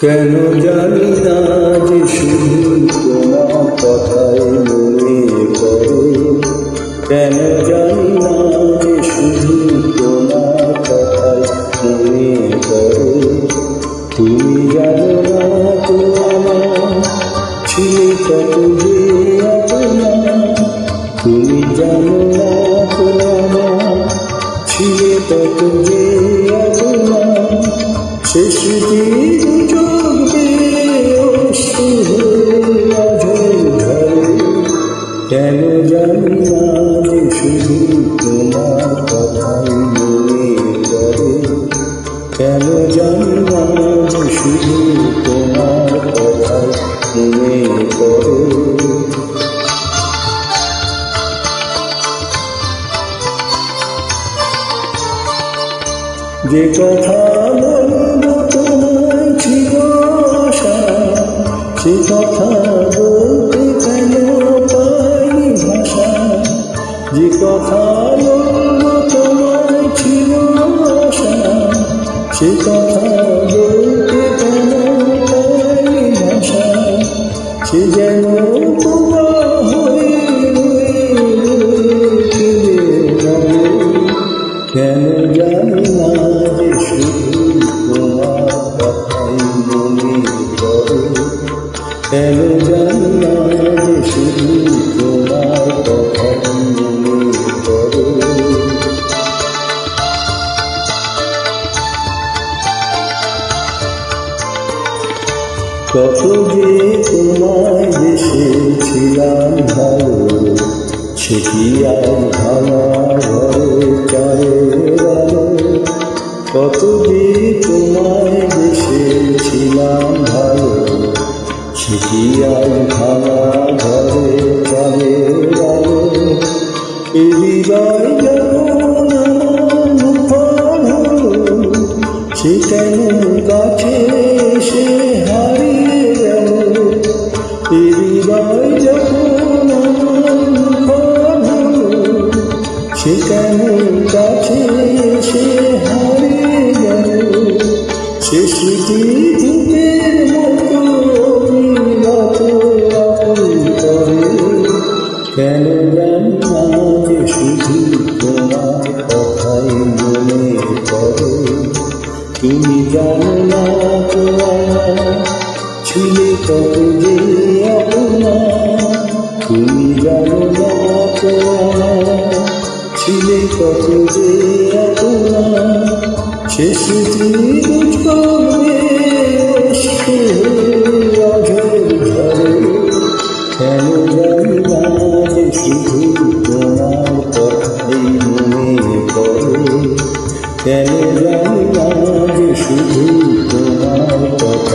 কেন জানি না যে শুধু তোমার কথাই মনে পড়ে। কেন জানি না যে শুধু তোমার কথাই মনে পড়ে। তুমি জানো না তো আমার ছিলে কত যে তুমি জানো না তো আমার ছিলে কত যে শেষ দিন কেন জানি যে শুধু তোমার কথাই মনে করে কেন জানি যে শুধু তোমার কথাই মনে করে যে কথা বলব তোমার ছিল আশা, সে কথা যে কথা বলব তোমার ছিল আশা, সে কথা বলতে পাইনি ভাষা সে যেন তোমার কেন জানি তোমার কত যে তোমায় বেসেছিলাম ভালো সে কি আর ভাঙা ঘরে কত যে তোমায় বেসেছিলাম ভালো সে কি আর ভাঙা ঘরে চারের আলো এ হৃদয় সে কেন কাছে সে হৃদয় যখন আমার মুখর হলো সে কেন কাছে সে হারিয়ে গেল। সে স্মৃতি যুগের মতো আপন করে। কেন জানি শুধু তোমার কথাই মনে পড়ে? তুমি জানো না ছিলে কত যে তুমি জানো না ছিলে কত যে সে স্মৃতি করবে অঝরে ঝরে কেন জানি না যে শুধু তোমার কথাই মনে করে কেন জানি না যে শুধু তোমার কথা